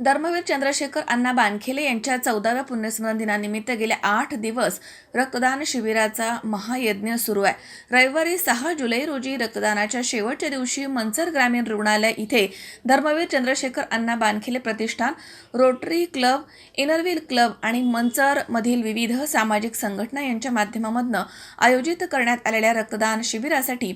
धर्मवीर चंद्रशेखर अण्णा बानखेले यांच्या चौदाव्या पुण्यस्मरण दिनानिमित्त गेले आठ दिवस रक्तदान शिबिराचा महायज्ञ सुरू आहे. रविवारी सहा जुलै रोजी रक्तदानाच्या शेवटच्या दिवशी मंचर ग्रामीण रुग्णालय इथे धर्मवीर चंद्रशेखर अण्णा बानखेले प्रतिष्ठान Rotary club Inner Wheel club आणि मंचरमधील विविध सामाजिक संघटना यांच्या माध्यमामधनं आयोजित करण्यात आलेल्या रक्तदान शिबिरासाठी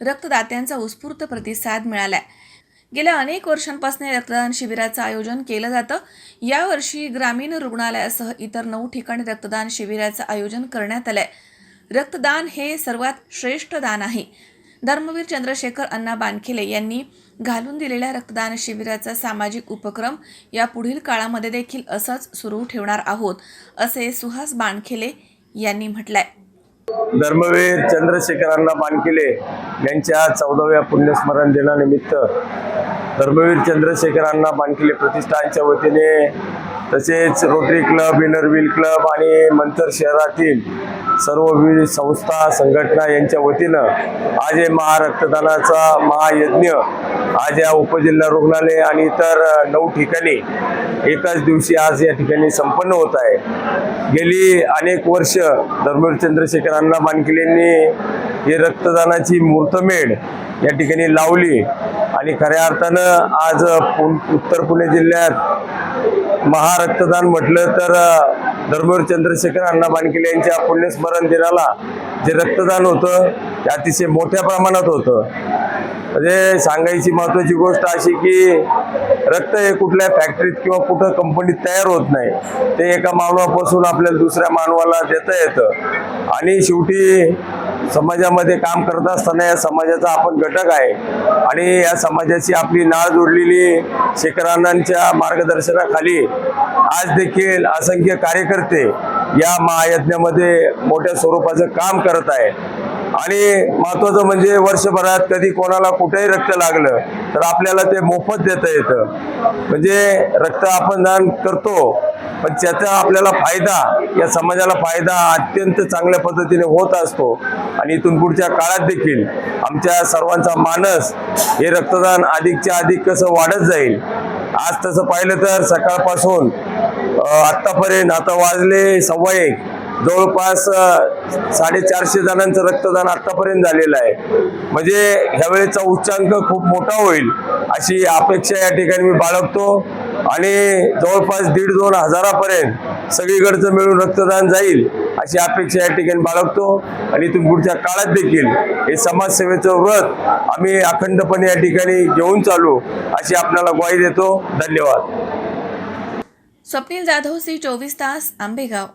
रक्तदात्यांचा उत्स्फूर्त प्रतिसाद मिळाला आहे गेल्या अनेक वर्षांपासून रक्तदान शिबिराचं आयोजन केलं जातं. यावर्षी ग्रामीण रुग्णालयासह इतर नऊ ठिकाणी रक्तदान शिबिराचं आयोजन करण्यात आलंय. रक्तदान हे सर्वात श्रेष्ठ दान आहे. धर्मवीर चंद्रशेखर अण्णा बानखिले यांनी घालून दिलेल्या रक्तदान शिबिराचा सामाजिक उपक्रम या पुढील काळामध्ये देखील असंच सुरू ठेवणार आहोत असे सुहास बानखिले यांनी म्हटलंय. धर्मवीर चंद्रशेखर अण्णा बानखिले यांच्या चौदाव्या पुण्यस्मरण दिनानिमित्त धर्मवीर चंद्रशेखरांना बानकिले प्रतिष्ठानच्या वतीने तसेच रोटरी क्लब इनरव्हील क्लब आणि मंतर शहरातील सर्व विविध संस्था संघटना यांच्या वतीनं आज हे महारक्तदानाचा महायज्ञ आज या उपजिल्हा रुग्णालय आणि इतर नऊ ठिकाणी एकाच दिवशी आज या ठिकाणी संपन्न होत आहे. गेली अनेक वर्ष धर्मवीर चंद्रशेखर अण्णा मानकिलेंनी ही रक्तदानाची मूर्तमेढ या ठिकाणी लावली आणि खऱ्या अर्थानं आज पु- उत्तर पुणे जिल्ह्यात महारक्तदान म्हटलं तर धर्मवीर चंद्रशेखर अण्णा बानकिले यांच्या पुण्यस्मरण दिनाला जे रक्तदान होतं ते अतिशय मोठ्या प्रमाणात होतं. म्हणजे सांगायची महत्वाची गोष्ट अशी की रक्त हे कुठल्या फॅक्टरीत किंवा कुठं कंपनीत तयार होत नाही. ते एका मानवापासून आपल्याला दुसऱ्या मानवाला देता येतं. आणि शेवटी समाजामध्ये काम करत असताना या समाजाचा आपण घटक आहे. आणि या समाजाची आपली नाळ जोडलेली शेखरानांच्या मार्गदर्शनाखाली आज देखील असंख्य कार्यकर्ते या महायज्ञामध्ये मोठ्या स्वरूपाचं काम करत आहे. आणि महत्वाचं म्हणजे वर्षभरात कधी कोणाला कुठेही रक्त लागलं तर आपल्याला ते मोफत देता येतं. म्हणजे रक्त आपण दान करतो पण त्याचा आपल्याला फायदा या समाजाला फायदा अत्यंत चांगल्या पद्धतीने होत असतो. आणि इथून पुढच्या काळात देखील आमच्या सर्वांचा मानस हे रक्तदान अधिकच्या अधिक कसं वाढत जाईल? आज तसं पाहिलं तर सकाळपासून आत्तापर्यंत आता वाजले सव्वा एक. जवळपास साडेचारशे जणांचं रक्तदान आतापर्यंत झालेलं आहे. म्हणजे ह्या वेळेचा उच्चांक खूप मोठा होईल अशी अपेक्षा या ठिकाणी मी बाळगतो. आणि जवळपास दीड दोन हजारापर्यंत सगळीकडचं मिळून रक्तदान जाईल अशी अपेक्षा या ठिकाणी बाळगतो. आणि इथून पुढच्या काळात देखील हे समाजसेवेचं व्रत आम्ही अखंडपणे या ठिकाणी घेऊन चालू अशी आपल्याला ग्वाही देतो. धन्यवाद. स्वप्नील जाधव सी चोवीस तास आंबेगाव.